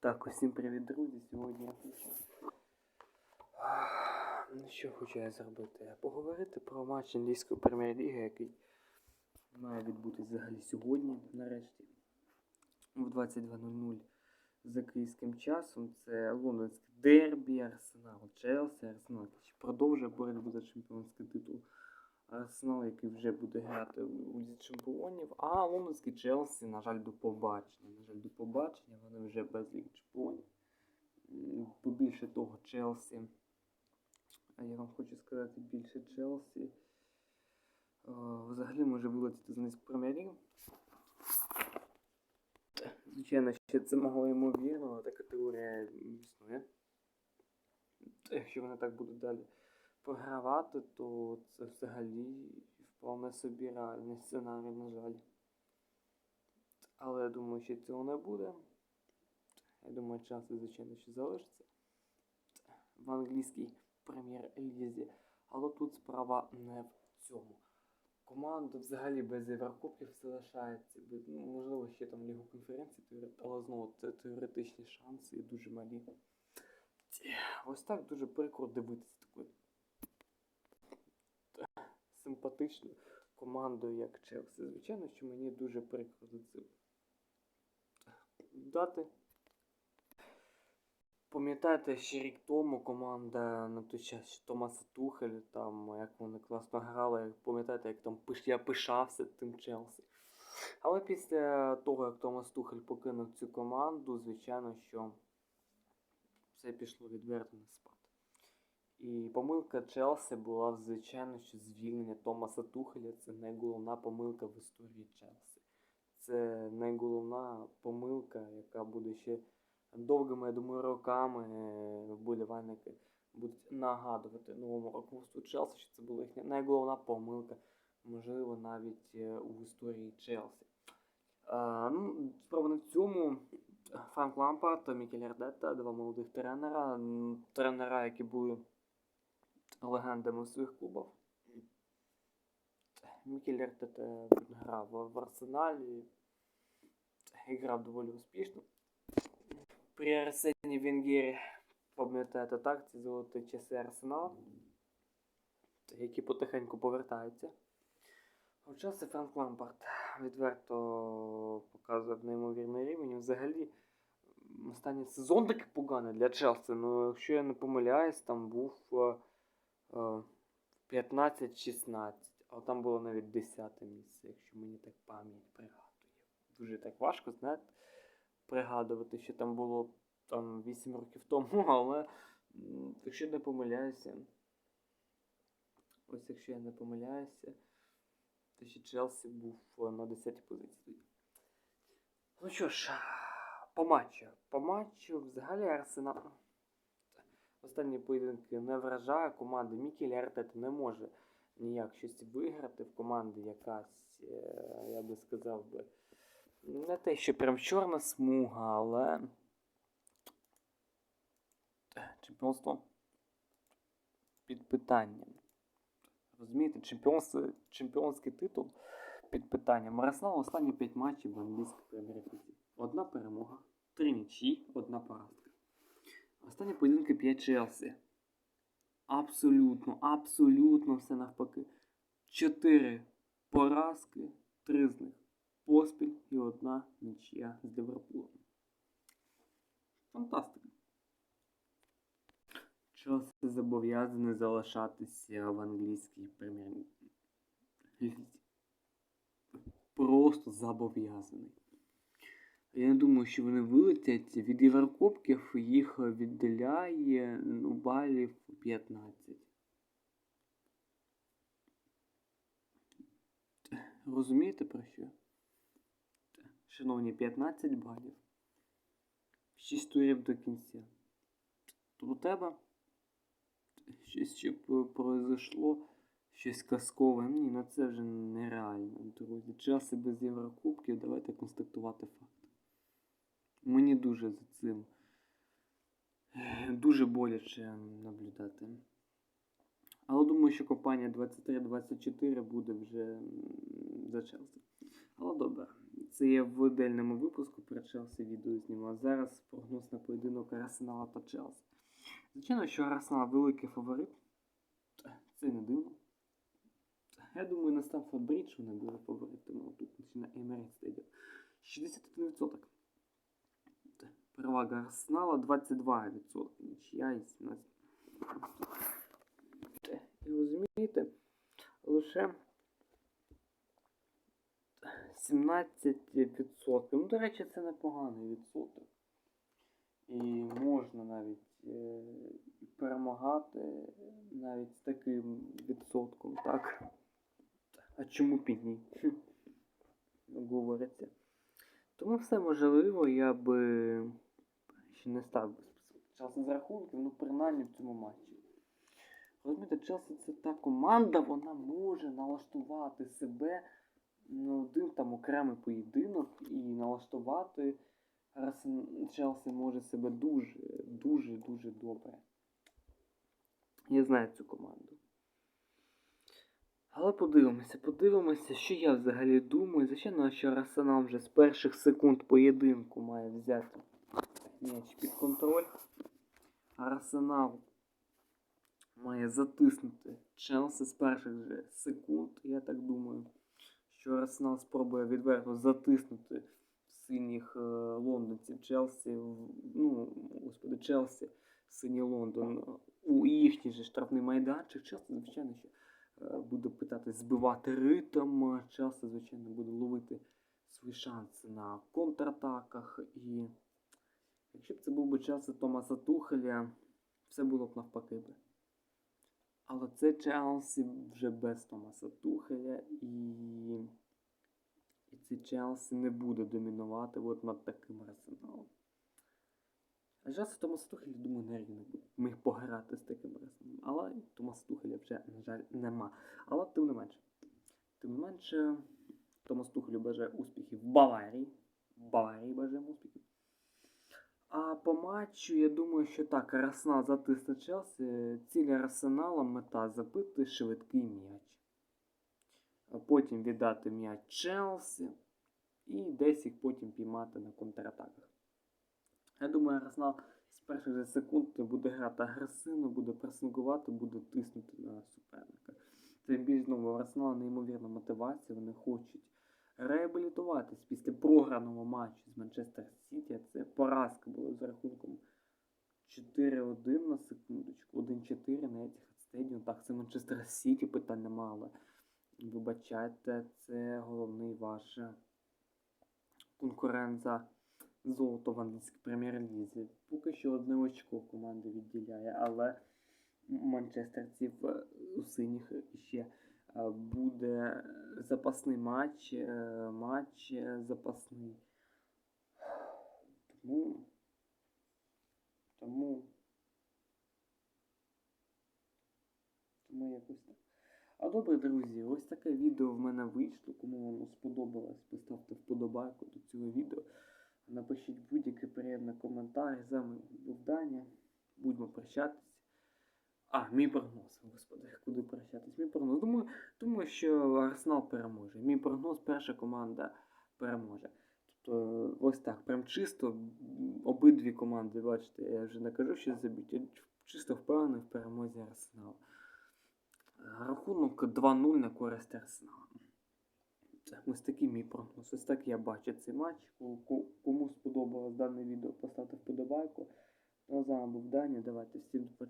Так, усім привіт, друзі. Сьогодні я хочу. Ну, що хочу я зробити? Поговорити про матч англійської прем'єр-ліги, який має відбутись взагалі сьогодні, нарешті. В 22.00 за київським часом. Це лондонське дербі, Арсенал, Челсі, Арсенал, продовжує боротьбу за чемпіонський титул. Арсенал, який вже буде грати у Лізі Чемпіонів, а лондонський Челсі, на жаль, до побачення. На жаль, до побачення, вони вже без Ліги Чемпіонів. Побільше того, Челсі. А я вам хочу сказати більше Челсі. Взагалі може вилетіти з низьку прем'єр-лігу. Звичайно, що це мало ймовірно, але така теорія існує. Якщо вони так будуть далі програвати, то це взагалі вполне собі реальний сценарій, на жаль. Але я думаю, що цього не буде. Я думаю, часу, звичайно, що залишиться в англійській прем'єр-лізі. Але тут справа не в цьому. Команда взагалі без Єврокубків залишається. Ну, можливо, ще там Лігу конференції, але знову це теоретичні шанси і дуже малі. Ось так дуже прикро дивитися симпатичну команду, як Челсі. Звичайно, що мені дуже прикро за цим. Дати. Пам'ятаєте, ще рік тому команда на той час Томаса Тухель, там як вони класно грали, пам'ятаєте, як там я пишався тим Челсі. Але після того, як Томас Тухель покинув цю команду, звичайно, що все пішло відверто на спад. І помилка Челсі була, звичайно, що звільнення Томаса Тухеля це найголовна помилка в історії Челсі. Це найголовна помилка, яка буде ще довгими, я думаю, роками е, вболівальники будуть нагадувати новому руководству Челсі, що це була їхня найголовна помилка, можливо, навіть е, у історії Челсі. А, ну, справа в цьому. Франк Лампард Мікель Ардетта, два молодих тренера, тренера, які були легендами своїх клубах. Мікель Артета грав в Арсеналі і грав доволі успішно. При Арсені Венгері, пам'ятаєте так, ці золоті часи Арсенала, які потихеньку повертаються. Хоча це Франк Лампард відверто показує неймовірний рівень. Взагалі, останній сезон такий поганий для Челсі. Ну, якщо я не помиляюсь, там був е, 15-16, а там було навіть 10 місце, якщо мені так пам'ять пригадує. Дуже так важко, знаєте, пригадувати, що там було там 8 років тому, але якщо не помиляюся, ось якщо я не помиляюся, то ще Челсі був е, на 10 позиції. Ну що ж, по матчу. По матчу взагалі Арсенал. Останні поєдинки не вражає команди Мікель Артета не може ніяк щось виграти в команди якась, е, я би сказав би, не те, що прям чорна смуга, але чемпіонство під питанням. Розумієте, чемпіонство, чемпіонський титул під питанням. Арсенал останні 5 матчів в англійській прем'єр-лізі. Одна перемога, три нічі, одна поразка. Останні поєдинки 5 Челсі. Абсолютно, абсолютно все навпаки. Чотири поразки, три з них поспіль і одна нічия з Ліверпулем. Фантастика. Челсі зобов'язаний залишатися в англійській прем'єр-лізі. Просто зобов'язаний. Я не думаю, що вони вилетять. Від Єврокубків їх віддаляє ну, балів 15. Розумієте про що? Шановні, 15 балів. 6 турів до кінця. То у тебе щось ще произошло, щось казкове. Ні, ну це вже нереально, друзі. Часи без Єврокубків, давайте констатувати факт. Мені дуже за цим дуже боляче наблюдати. Але думаю, що компанія 23-24 буде вже за Челсі. Але добре, це я в отдельному випуску про Челсі відео знімав. Зараз прогноз на поєдинок Арсенала та Челсі. Звичайно, що Арсенал великий фаворит. Це не дивно. Я думаю, на Стамфорд Брідж вони були фаворитами тут на Emirates Stadium. 61%. Перевага Арсенала 22%. Нічия і 17%. І розумієте, лише 17%. Ну, до речі, це непоганий відсоток. І можна навіть е, перемагати навіть з таким відсотком, так? А чому б ні? Говориться. Тому все можливо, я би ще не став Челсі з рахунків, ну принаймні в цьому матчі. Розумієте, Челсі це та команда, вона може налаштувати себе на один там окремий поєдинок і налаштувати. Челсі може себе дуже, дуже, дуже добре. Я знаю цю команду. Але подивимося, подивимося, що я взагалі думаю. Звичайно, що Арсенал вже з перших секунд поєдинку має взяти м'яч під контроль. Арсенал має затиснути Челсі з перших же секунд. Я так думаю, що Арсенал спробує відверто затиснути синіх е, лондонців Челсі, ну, господи, Челсі, синій Лондон е, у їхній же штрафний майданчик. Челсі, звичайно, що е, буде питати збивати ритм. Челсі, звичайно, буде ловити свої шанси на контратаках. І якщо б це був би Челсі Томаса Тухеля, все було б навпаки би. Але це Челсі вже без Томаса Тухеля і, і цей Челсі не буде домінувати от над таким арсеналом. А Челсі Томаса Тухеля, думаю, не буде. Міг пограти з таким арсеналом. Але Томаса Тухеля вже, на жаль, нема. Але тим не менше. Тим не менше, Томас Тухелю бажає успіхів в Баварії. В Баварії бажаємо успіхів. А по матчу, я думаю, що так, Арсенал затисне Челсі. Ціль Арсенала мета забити швидкий м'яч. Потім віддати м'яч Челсі. І десь їх потім піймати на контратаках. Я думаю, Арсенал з перших секунд буде грати агресивно, буде пресингувати, буде тиснути на суперника. Тим більш знову Арсенала неймовірна мотивація, вони хочуть реабілітуватись після програного матчу з Манчестер Сіті. Це поразка була з рахунком 4-1 на секундочку, 1-4 на Etihad Stadium. Так, це Манчестер Сіті, питань нема, але вибачайте, це головний ваш конкурент за золото в англійській прем'єр-лізі. Поки що одне очко команди відділяє, але манчестерців е, у синіх ще буде запасний матч, е, матч е, запасний. Тому. Тому. Тому якось так. А добре, друзі, ось таке відео в мене вийшло. Кому воно сподобалось, поставте вподобайку до цього відео. Напишіть будь-який приємний коментар. З вами був. Будьмо прощатись. А, мій прогноз, господи, куди прощатись? Мій прогноз. Думаю, думаю, що Арсенал переможе. Мій прогноз, перша команда переможе. Тобто, ось так, прям чисто обидві команди, бачите, я вже не кажу, що заб'ють, я чисто впевнений в перемозі Арсенала. Рахунок 2-0 на користь Арсенала. Ось такий мій прогноз. Ось так я бачу цей матч. Кому сподобалось дане відео, поставте вподобайку. Ну з вами був Даня. Давайте всім до.